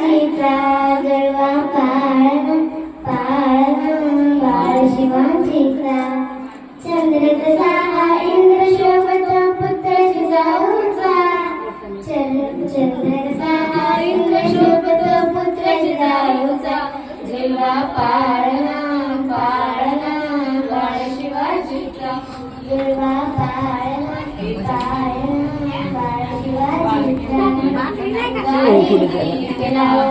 शिवाजीचा गडवा पाळण पाळण बाळ शिवाजीचा चंद्रकसा हा इंद्र शोभचा पुत्र जिजाऊचा चंद्रकसा हा इंद्र शोभचा पुत्र जिजाऊचा गडवा पाळण पाळण बाळ शिवाजीचा गडवा पाळण पाळण हो,